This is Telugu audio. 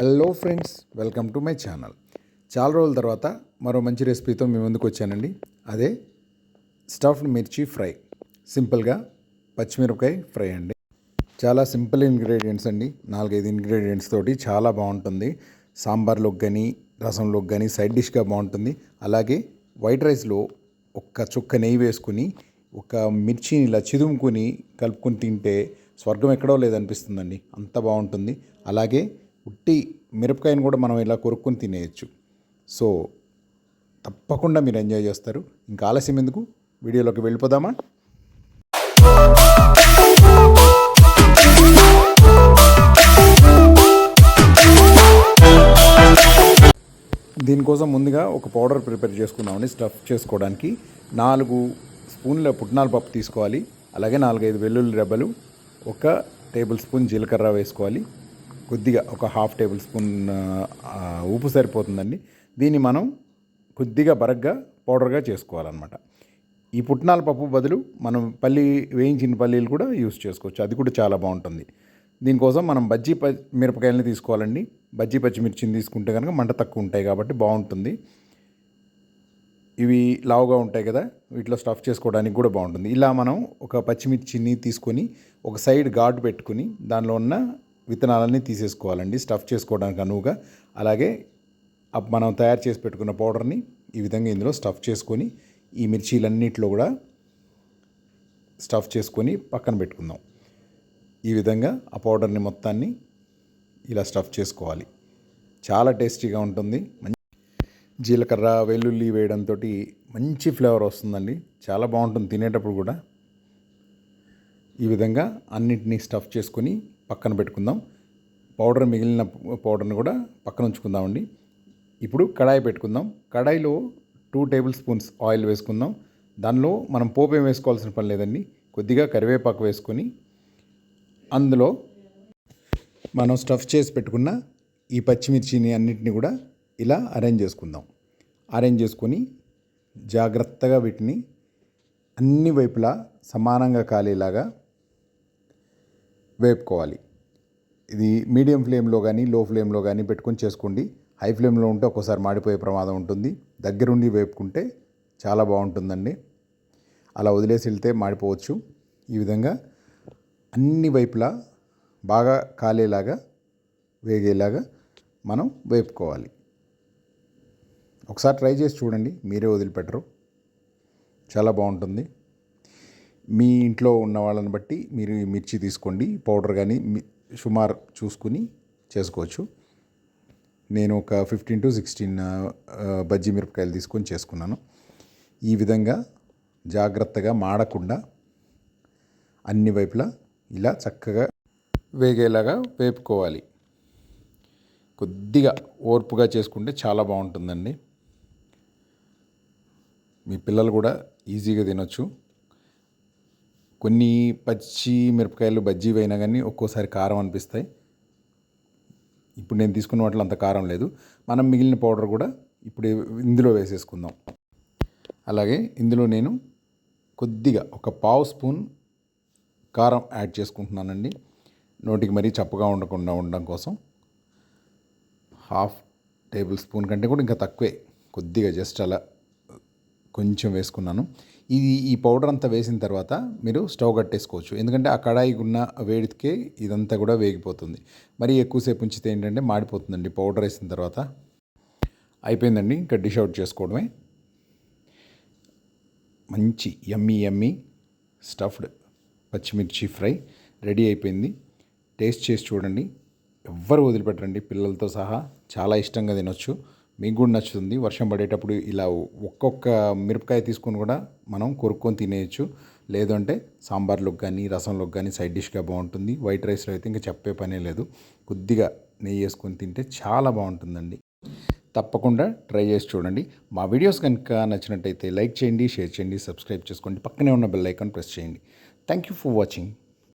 Hello friends welcome to my channel చాలా రోజుల తర్వాత మరో మంచి రెసిపీతో మీ ముందుకు వచ్చానండి. అదే స్టఫ్డ్ మిర్చి ఫ్రై. సింపుల్గా పచ్చిమిరపకాయ ఫ్రై అండి. చాలా సింపుల్ ఇంగ్రీడియంట్స్ అండి. నాలుగైదు ఇంగ్రీడియంట్స్ తోటి చాలా బాగుంటుంది. సాంబార్లోకి కానీ రసంలోకి కానీ సైడ్ డిష్గా బాగుంటుంది. అలాగే వైట్ రైస్లో ఒక్క చుక్క నెయ్యి వేసుకుని ఒక మిర్చిని ఇలా చిదుముకుని కలుపుకొని తింటే స్వర్గం ఎక్కడో లేదనిపిస్తుందండి. అంత బాగుంటుంది. అలాగే ఉట్టి మిరపకాయను కూడా మనం ఇలా కొరుక్కొని తినేయచ్చు. సో తప్పకుండా మీరు ఎంజాయ్ చేస్తారు. ఇంకా ఆలస్యం ఎందుకు? వీడియోలోకి వెళ్ళిపోదామా? దీనికోసం ముందుగా ఒక పౌడర్ ప్రిపేర్ చేసుకున్నామని స్టఫ్ చేసుకోవడానికి నాలుగు స్పూన్ల పుట్నాల పప్పు తీసుకోవాలి. అలాగే నాలుగైదు వెల్లుల్లి రెబ్బలు ఒక టేబుల్ స్పూన్ జీలకర్ర వేసుకోవాలి. కొద్దిగా ఒక హాఫ్ టేబుల్ స్పూన్ ఉప్పు సరిపోతుందండి. దీన్ని మనం కొద్దిగా బరగ్గా పౌడర్గా చేసుకోవాలన్నమాట. ఈ పుట్నాల పప్పు బదులు మనం పల్లి వేయించిన పల్లీలు కూడా యూస్ చేసుకోవచ్చు. అది కూడా చాలా బాగుంటుంది. దీనికోసం మనం బజ్జీ ప మిరపకాయలని తీసుకోవాలండి. బజ్జీ పచ్చిమిర్చిని తీసుకుంటే కనుక మంట తక్కువ ఉంటాయి కాబట్టి బాగుంటుంది. ఇవి లావుగా ఉంటాయి కదా వీటిలో స్టఫ్ చేసుకోవడానికి కూడా బాగుంటుంది. ఇలా మనం ఒక పచ్చిమిర్చిని తీసుకొని ఒక సైడ్ ఘాటు పెట్టుకుని దానిలో ఉన్న విత్తనాలన్నీ తీసేసుకోవాలండి స్టఫ్ చేసుకోవడానికి అనువుగా. అలాగే మనం తయారు చేసి పెట్టుకున్న పౌడర్ని ఈ విధంగా ఇందులో స్టఫ్ చేసుకొని ఈ మిర్చీలన్నిటిలో కూడా స్టఫ్ చేసుకొని పక్కన పెట్టుకుందాం. ఈ విధంగా ఆ పౌడర్ని మొత్తాన్ని ఇలా స్టఫ్ చేసుకోవాలి. చాలా టేస్టీగా ఉంటుంది. మంచి జీలకర్ర వెల్లుల్లి వేయడంతో మంచి ఫ్లేవర్ వస్తుందండి. చాలా బాగుంటుంది తినేటప్పుడు కూడా. ఈ విధంగా అన్నింటినీ స్టఫ్ చేసుకొని పక్కన పెట్టుకుందాం. పౌడర్ మిగిలిన పౌడర్ని కూడా పక్కన ఉంచుకుందామండి. ఇప్పుడు కడాయి పెట్టుకుందాం. కడాయిలో టూ టేబుల్ స్పూన్స్ ఆయిల్ వేసుకుందాం. దానిలో మనం పోపు ఏం వేసుకోవాల్సిన పని లేదండి. కొద్దిగా కరివేపాకు వేసుకొని అందులో మనం స్టఫ్ చేసి పెట్టుకున్న ఈ పచ్చిమిర్చిని అన్నిటిని కూడా ఇలా అరేంజ్ చేసుకుందాం. అరేంజ్ చేసుకొని జాగ్రత్తగా వీటిని అన్ని వైపులా సమానంగా కాలేలాగా వేపుకోవాలి. ఇది మీడియం ఫ్లేమ్లో కానీ లో ఫ్లేమ్లో కానీ పెట్టుకొని చేసుకోండి. హై ఫ్లేమ్లో ఉంటే ఒక్కోసారి మాడిపోయే ప్రమాదం ఉంటుంది. దగ్గరుండి వేపుకుంటే చాలా బాగుంటుందండి. అలా వదిలేసి వెళ్తే మాడిపోవచ్చు. ఈ విధంగా అన్ని వైపులా బాగా కాలేలాగా వేగేలాగా మనం వేపుకోవాలి. ఒకసారి ట్రై చేసి చూడండి. మీరే వదిలిపెట్టరు. చాలా బాగుంటుంది. మీ ఇంట్లో ఉన్న వాళ్ళని బట్టి మీరు మిర్చి తీసుకోండి పౌడర్ కానీ సుమారు చూసుకుని చేసుకోవచ్చు. నేను ఒక ఫిఫ్టీన్ టు సిక్స్టీన్ బజ్జీ మిరపకాయలు తీసుకొని చేసుకున్నాను. ఈ విధంగా జాగ్రత్తగా మాడకుండా అన్ని వైపులా ఇలా చక్కగా వేగేలాగా వేపుకోవాలి. కొద్దిగా ఓర్పుగా చేసుకుంటే చాలా బాగుంటుందండి. మీ పిల్లలు కూడా ఈజీగా తినొచ్చు. కొన్ని పచ్చి మిరపకాయలు బజ్జీ అయినా కానీ ఒక్కోసారి కారం అనిపిస్తాయి. ఇప్పుడు నేను తీసుకున్న వాటిలో అంత కారం లేదు. మనం మిగిలిన పౌడర్ కూడా ఇప్పుడు ఇందులో వేసేసుకుందాం. అలాగే ఇందులో నేను కొద్దిగా ఒక పావు స్పూన్ కారం యాడ్ చేసుకుంటున్నానండి. నోటికి మరీ చప్పగా ఉండకుండా ఉండడం కోసం హాఫ్ టేబుల్ స్పూన్ కంటే కూడా ఇంకా తక్కువే. కొద్దిగా జస్ట్ అలా కొంచెం వేసుకున్నాను. ఇది ఈ పౌడర్ అంతా వేసిన తర్వాత మీరు స్టవ్ కట్టేసుకోవచ్చు. ఎందుకంటే ఆ కడాయికి ఉన్న వేడికే ఇదంతా కూడా వేగిపోతుంది. మరి ఎక్కువసేపు ఉంచితే ఏంటంటే మాడిపోతుందండి. పౌడర్ వేసిన తర్వాత అయిపోయిందండి. ఇంకా డిష్ అవుట్ చేసుకోవడమే. మంచి యమ్మీ యమ్మీ స్టఫ్డ్ పచ్చిమిర్చి ఫ్రై రెడీ అయిపోయింది. టేస్ట్ చేసి చూడండి. ఎవ్వరు వదిలిపెట్టండి పిల్లలతో సహా చాలా ఇష్టంగా తినొచ్చు. మీకు కూడా నచ్చుతుంది. వర్షం పడేటప్పుడు ఇలా ఒక్కొక్క మిరపకాయ తీసుకొని కూడా మనం కొరుక్కొని తినేయచ్చు. లేదంటే సాంబార్లోకి కానీ రసంలోకి కానీ సైడ్ డిష్గా బాగుంటుంది. వైట్ రైస్లో అయితే ఇంకా చెప్పే పనే లేదు. కొద్దిగా నెయ్యి వేసుకొని తింటే చాలా బాగుంటుందండి. తప్పకుండా ట్రై చేసి చూడండి. మా వీడియోస్ కనుక నచ్చినట్టయితే లైక్ చేయండి షేర్ చేయండి సబ్స్క్రైబ్ చేసుకోండి. పక్కనే ఉన్న బెల్ ఐకాన్ ప్రెస్ చేయండి. Thank you for watching.